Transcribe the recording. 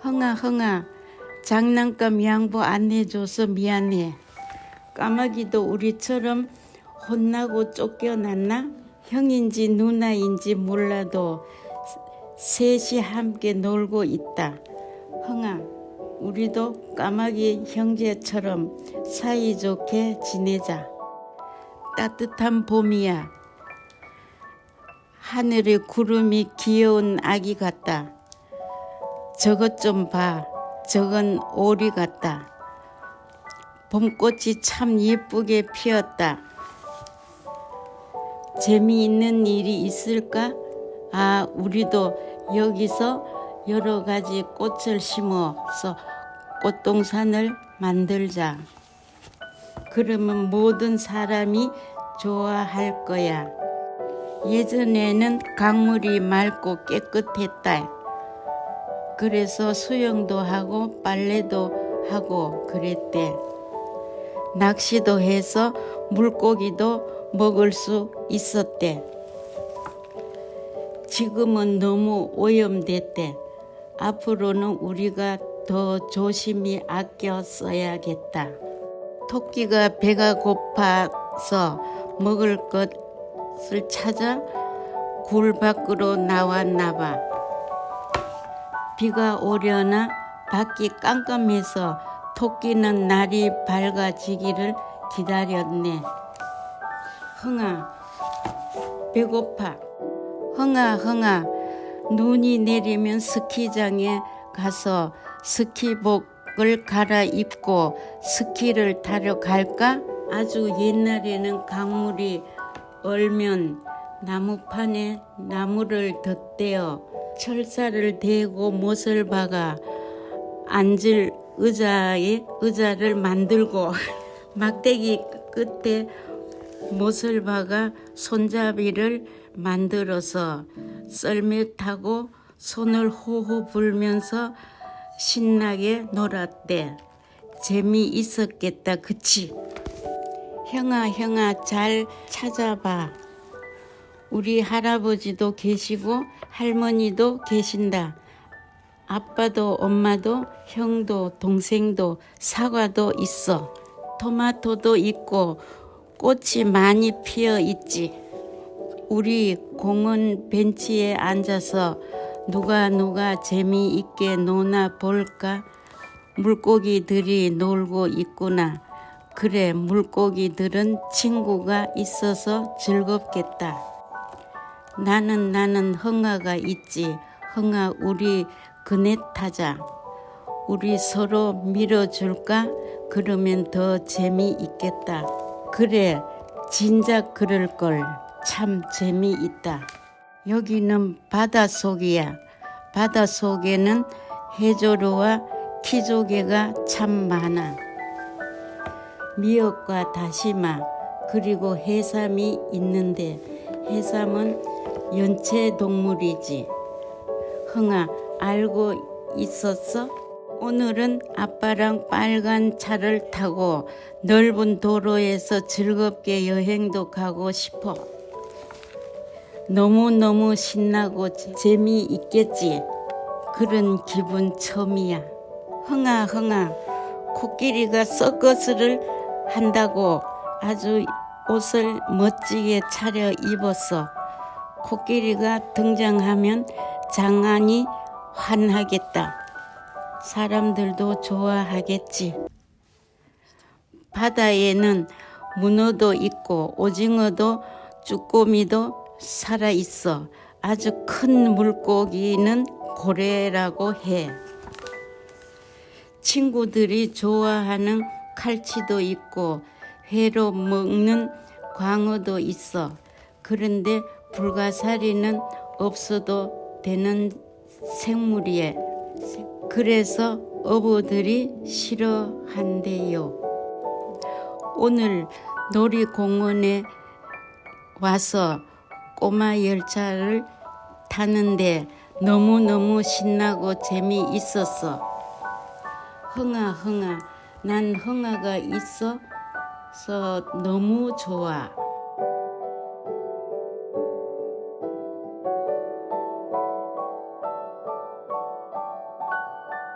흥아 흥아 장난감 양보 안 해줘서 미안해. 까마귀도 우리처럼 혼나고 쫓겨났나? 형인지 누나인지 몰라도 셋이 함께 놀고 있다. 흥아 우리도 까마귀 형제처럼 사이좋게 지내자. 따뜻한 봄이야 하늘에 구름이 귀여운 아기 같다 저것 좀 봐. 저건 오리 같다. 봄꽃이 참 예쁘게 피었다. 재미있는 일이 있을까? 아, 우리도 여기서 여러 가지 꽃을 심어서 꽃동산을 만들자. 그러면 모든 사람이 좋아할 거야. 예전에는 강물이 맑고 깨끗했다. 그래서 수영도 하고 빨래도 하고 그랬대. 낚시도 해서 물고기도 먹을 수 있었대. 지금은 너무 오염됐대. 앞으로는 우리가 더 조심히 아껴 써야겠다. 토끼가 배가 고파서 먹을 것 을 찾아 굴 밖으로 나왔나 봐. 비가 오려나 밖이 깜깜해서 토끼는 날이 밝아지기를 기다렸네. 흥아, 배고파. 흥아, 흥아, 눈이 내리면 스키장에 가서 스키복을 갈아입고 스키를 타러 갈까? 아주 옛날에는 강물이 얼면 나무판에 나무를 덧대어 철사를 대고 못을 박아 앉을 의자에 의자를 만들고 막대기 끝에 못을 박아 손잡이를 만들어서 썰매 타고 손을 호호 불면서 신나게 놀았대. 재미있었겠다, 그치? 형아, 형아, 잘 찾아봐. 우리 할아버지도 계시고 할머니도 계신다. 아빠도 엄마도 형도 동생도 사과도 있어. 토마토도 있고 꽃이 많이 피어 있지. 우리 공원 벤치에 앉아서 누가 누가 재미있게 노나 볼까? 물고기들이 놀고 있구나. 그래, 물고기들은 친구가 있어서 즐겁겠다. 나는 나는 흥아가 있지. 흥아 우리 그네 타자. 우리 서로 밀어줄까? 그러면 더 재미있겠다. 그래, 진작 그럴 걸. 참 재미있다. 여기는 바닷속이야. 바닷속에는 해조류와 키조개가 참 많아. 미역과 다시마 그리고 해삼이 있는데 해삼은 연체 동물이지. 흥아, 알고 있었어? 오늘은 아빠랑 빨간 차를 타고 넓은 도로에서 즐겁게 여행도 가고 싶어. 너무너무 신나고 재미있겠지? 그런 기분 처음이야. 흥아, 흥아, 코끼리가 서커스를 한다고 아주 옷을 멋지게 차려 입었어. 코끼리가 등장하면 장안이 환하겠다. 사람들도 좋아하겠지. 바다에는 문어도 있고 오징어도 쭈꾸미도 살아 있어. 아주 큰 물고기는 고래라고 해. 친구들이 좋아하는 칼치도 있고 회로 먹는 광어도 있어. 그런데 불가사리는 없어도 되는 생물이에. 그래서 어부들이 싫어한대요. 오늘 놀이공원에 와서 꼬마 열차를 타는데 너무너무 신나고 재미있었어. 흥아, 흥아, 난 흥아가 있어서 너무 좋아.